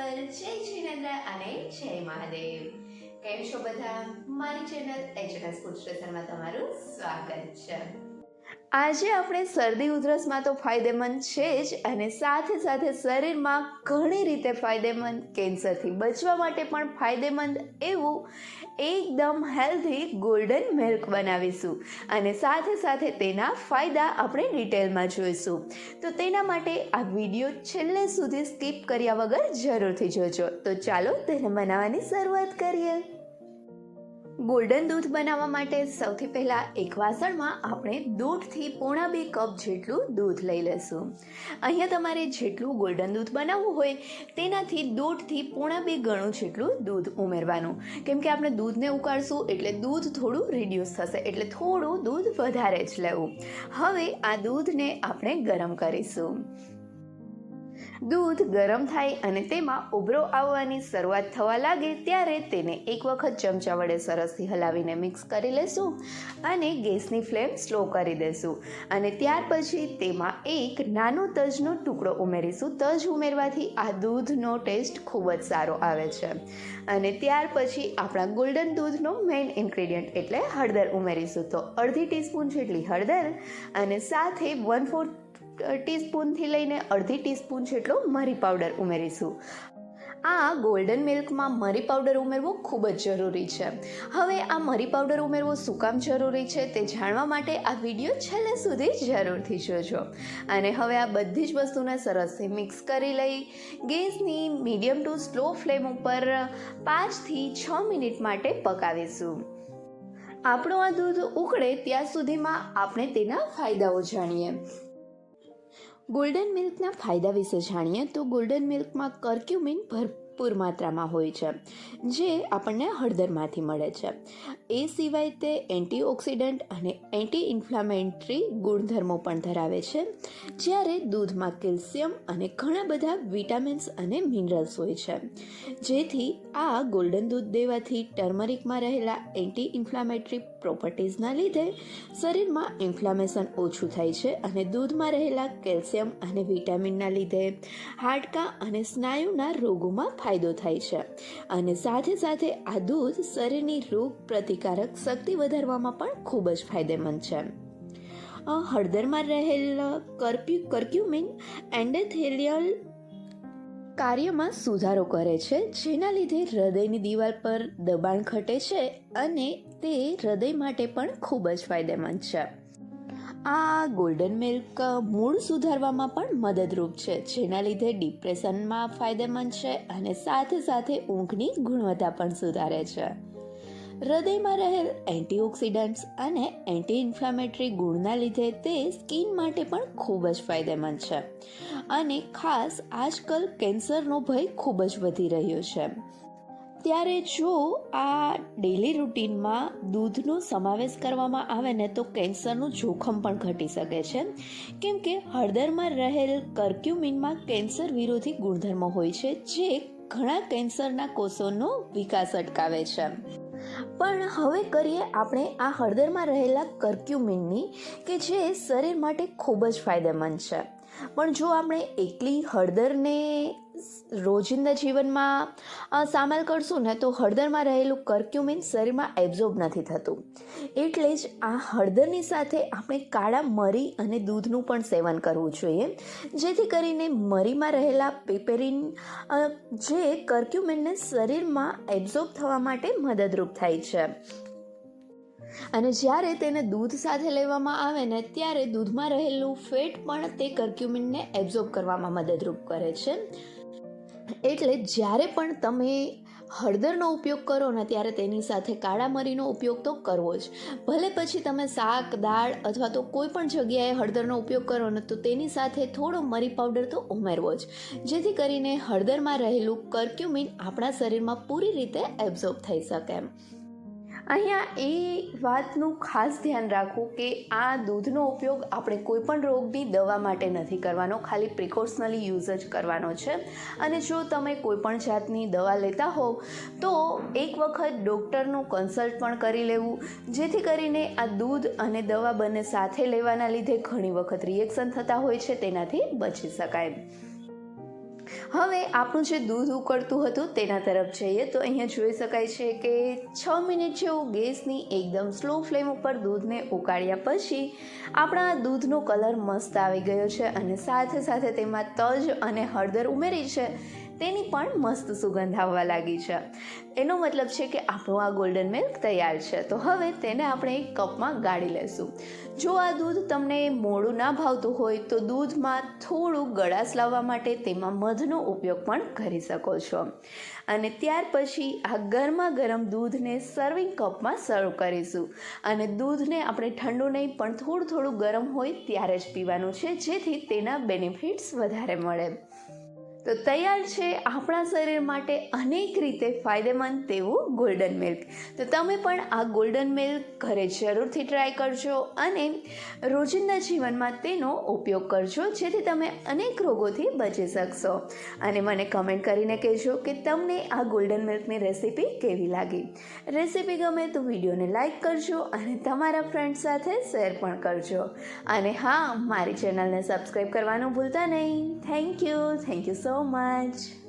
પર જય જિનેન્દ્ર અને જય મહાદેવ. કેમ છો બધા? મારી ચેનલ એચએનએસ ફૂડ સ્ટેશનમાં તમારું સ્વાગત છે. આજે આપણે શરદી ઉધરસમાં તો ફાયદેમંદ છે જ અને સાથે સાથે શરીરમાં ઘણી રીતે ફાયદેમંદ, કેન્સરથી બચવા માટે પણ ફાયદેમંદ એવું એકદમ હેલ્ધી ગોલ્ડન મિલ્ક બનાવીશું. અને સાથે સાથે તેના ફાયદા આપણે ડિટેલમાં જોઈશું. તો તેના માટે આ વીડિયો છેલ્લે સુધી સ્કીપ કર્યા વગર જરૂરથી જોજો. તો ચાલો તેને બનાવવાની શરૂઆત કરીએ. ગોલ્ડન દૂધ બનાવવા માટે સૌથી પહેલાં એક વાસણમાં આપણે દોઢથી પોણા બે કપ જેટલું દૂધ લઈ લેશું અહીંયા તમારે જેટલું ગોલ્ડન દૂધ બનાવવું હોય તેનાથી દોઢથી પોણા બે ગણું જેટલું દૂધ ઉમેરવાનું. કેમ કે આપણે દૂધને ઉકાળશું એટલે દૂધ થોડું રિડ્યુસ થશે, એટલે થોડું દૂધ વધારે જ લેવું. હવે આ દૂધને આપણે ગરમ કરીશું. દૂધ ગરમ થાય અને તેમાં ઉભરો આવવાની શરૂઆત થવા લાગે ત્યારે તેને એક વખત ચમચા વડે સરસથી હલાવીને મિક્સ કરી લેશું અને ગેસની ફ્લેમ સ્લો કરી દેશું. અને ત્યાર પછી તેમાં એક નાનો તજનો ટુકડો ઉમેરીશું. તજ ઉમેરવાથી આ દૂધનો ટેસ્ટ ખૂબ જ સારો આવે છે. અને ત્યાર પછી આપણા ગોલ્ડન દૂધનો મેઇન ઇન્ગ્રેડિયન્ટ એટલે હળદર ઉમેરીશું. તો અડધી ટીસ્પૂન જેટલી હળદર અને સાથે વન ફોર્થ ટીસ્પૂનથી લઈને અડધી ટીસ્પૂન જેટલો મરી પાવડર ઉમેરીશું. આ ગોલ્ડન મિલ્કમાં મરી પાવડર ઉમેરવો ખૂબ જ જરૂરી છે. હવે આ મરી પાવડર ઉમેરવો શું કામ જરૂરી છે તે જાણવા માટે આ વીડિયો છેલ્લે સુધી જરૂરથી જોજો. અને હવે આ બધી જ વસ્તુને સરસથી મિક્સ કરી લઈ, ગેસની મીડિયમ ટુ સ્લો ફ્લેમ ઉપર પાંચથી છ મિનિટ માટે પકાવીશું. આપણું આ દૂધ ઉકળે ત્યાં સુધીમાં આપણે તેના ફાયદાઓ જાણીએ. ગોલ્ડન મિલ્કના ફાયદા વિશે જાણીએ તો ગોલ્ડન મિલ્કમાં કર્ક્યુમિન ભરપૂર માત્રામાં હોય છે, જે આપણને હળદરમાંથી મળે છે. એ સિવાય તે એન્ટીઓક્સિડન્ટ અને એન્ટી ઇન્ફ્લામેન્ટરી ગુણધર્મો પણ ધરાવે છે, જ્યારે દૂધમાં કેલ્શિયમ અને ઘણા બધા વિટામિન્સ અને મિનરલ્સ હોય છે. જેથી આ ગોલ્ડન દૂધ દેવાથી ટર્મરિકમાં રહેલા એન્ટી ઇન્ફ્લામેટરી પ્રોપર્ટીઝના લીધે શરીરમાં ઇન્ફ્લામેશન ઓછું થાય છે અને દૂધમાં રહેલા કેલ્શિયમ અને વિટામિનના લીધે હાડકાં અને સ્નાયુના રોગોમાં ફાયદો થાય છે. અને સાથે સાથે આ દૂધ શરીરની રોગ પ્રતિકારક શક્તિ વધારવામાં પણ ખૂબ જ ફાયદેમંદ છે. હળદરમાં રહેલ કર્પ્યુ, કર્ક્યુમિન એન્ડેથેલિયલ કાર્યમાં સુધારો કરે છે, જેના લીધે હૃદયની દિવાલ પર દબાણ ઘટે છે અને તે હૃદય માટે પણ ખૂબ જ ફાયદેમંદ છે. આ ગોલ્ડન મિલ્ક મૂળ સુધારવામાં પણ મદદરૂપ છે, જેના લીધે ડિપ્રેશનમાં ફાયદેમંદ છે અને સાથે સાથે ઊંઘની ગુણવત્તા પણ સુધારે છે. હૃદયમાં રહેલ એન્ટીઓક્સિડન્ટ્સ અને એન્ટી ઇન્ફ્લામેટરી ગુણના લીધે તે સ્કિન માટે પણ ખૂબ જ ફાયદેમંદ છે. અને ખાસ આજકાલ કેન્સરનો ભય ખૂબ જ વધી રહ્યો છે. ત્યારે જો આ ડેલી રૂટીનમાં દૂધનો સમાવેશ કરવામાં આવે ને તો કેન્સરનું જોખમ પણ ઘટી શકે છે. કેમ કે હળદરમાં રહેલ કર્ક્યુમિનમાં કેન્સર વિરોધી ગુણધર્મો હોય છે, જે ઘણા કેન્સરના કોષોનો વિકાસ અટકાવે છે. પણ હવે કરીએ આપણે આ હળદરમાં રહેલા કર્ક્યુમિનની કે જે શરીર માટે ખૂબ જ ફાયદેમંદ છે. પણ જો આપણે એકલી હળદરને રોજિંદા જીવનમાં સામેલ કરશું ને તો હળદરમાં રહેલું કર્ક્યુમિન શરીરમાં એબ્ઝોર્બ નથી થતું. એટલે જ આ હળદરની સાથે આપણે કાળા મરી અને દૂધનું પણ સેવન કરવું જોઈએ. જેથી કરીને મરીમાં રહેલા પેપેરિન જે કર્ક્યુમિનને શરીરમાં એબ્ઝોર્બ થવા માટે મદદરૂપ થાય છે. અને જ્યારે તેને દૂધ સાથે લેવામાં આવે ને ત્યારે દૂધમાં રહેલું ફેટ પણ તે કર્ક્યુમિનને એબ્ઝોર્બ કરવામાં મદદરૂપ કરે છે. એટલે જ્યારે પણ તમે હળદરનો ઉપયોગ કરો ને ત્યારે તેની સાથે કાળા મરીનો ઉપયોગ તો કરવો જ. ભલે પછી તમે શાક, દાળ અથવા તો કોઈ પણ જગ્યાએ હળદરનો ઉપયોગ કરો ને તો તેની સાથે થોડો મરી પાવડર તો ઉમેરવો જ. જેથી કરીને હળદરમાં રહેલું કર્ક્યુમિન આપણા શરીરમાં પૂરી રીતે એબ્ઝોર્બ થઈ શકે એમ. અહીંયા એ વાતનું ખાસ ધ્યાન રાખવું કે આ દૂધનો ઉપયોગ આપણે કોઈપણ રોગની દવા માટે નથી કરવાનો, ખાલી પ્રિકોશનલી યુઝ જ કરવાનો છે. અને જો તમે કોઈપણ જાતની દવા લેતા હોવ, તો એક વખત ડૉક્ટરનું કન્સલ્ટ પણ કરી લેવું, જેથી કરીને આ દૂધ અને દવા બંને સાથે લેવાના લીધે ઘણી વખત રિએક્શન થતા હોય છે, તેનાથી બચી શકાય. હવે આપણું જે દૂધ ઉકળતું હતું તેના તરફ જઈએ તો અહીંયા જોઈ શકાય છે કે છ મિનિટ જેવું ગેસની એકદમ સ્લો ફ્લેમ ઉપર દૂધને ઉકાળ્યા પછી આપણા દૂધનો કલર મસ્ત આવી ગયો છે અને સાથે સાથે તેમાં તજ અને હળદર ઉમેરી છે તેની પણ મસ્ત સુગંધ આવવા લાગી છે. એનો મતલબ છે કે આપણું આ ગોલ્ડન મિલ્ક તૈયાર છે. તો હવે તેને આપણે એક કપમાં ગાળી લેશું જો આ દૂધ તમને મોડું ના ભાવતું હોય, તો દૂધમાં થોડું ગળાશ લાવવા માટે તેમાં મધનો ઉપયોગ પણ કરી શકો છો. અને ત્યાર પછી આ ગરમા ગરમ દૂધને સર્વિંગ કપમાં સર્વ કરીશું. અને દૂધને આપણે ઠંડુ નહીં, પણ થોડું થોડું ગરમ હોય ત્યારે જ પીવાનું છે, જેથી તેના બેનિફિટ્સ વધારે મળે. તો તૈયાર છે આપણા શરીર માટે અનેક રીતે ફાયદેમંદ તેવું ગોલ્ડન મિલ્ક તો તમે પણ આ ગોલ્ડન મિલ્ક ઘરે જરૂરથી ટ્રાય કરજો અને રોજિંદા જીવનમાં તેનો ઉપયોગ કરજો, જેથી તમે અનેક રોગોથી બચી શકશો. અને મને કમેન્ટ કરીને કહેજો કે તમને આ ગોલ્ડન મિલ્કની રેસીપી કેવી લાગી. રેસીપી ગમે તો વિડીયોને લાઇક કરજો અને તમારા ફ્રેન્ડ સાથે શેર પણ કરજો. અને હા, મારી ચેનલને સબસ્ક્રાઈબ કરવાનું ભૂલતા નહીં. Thank you thank you so so much.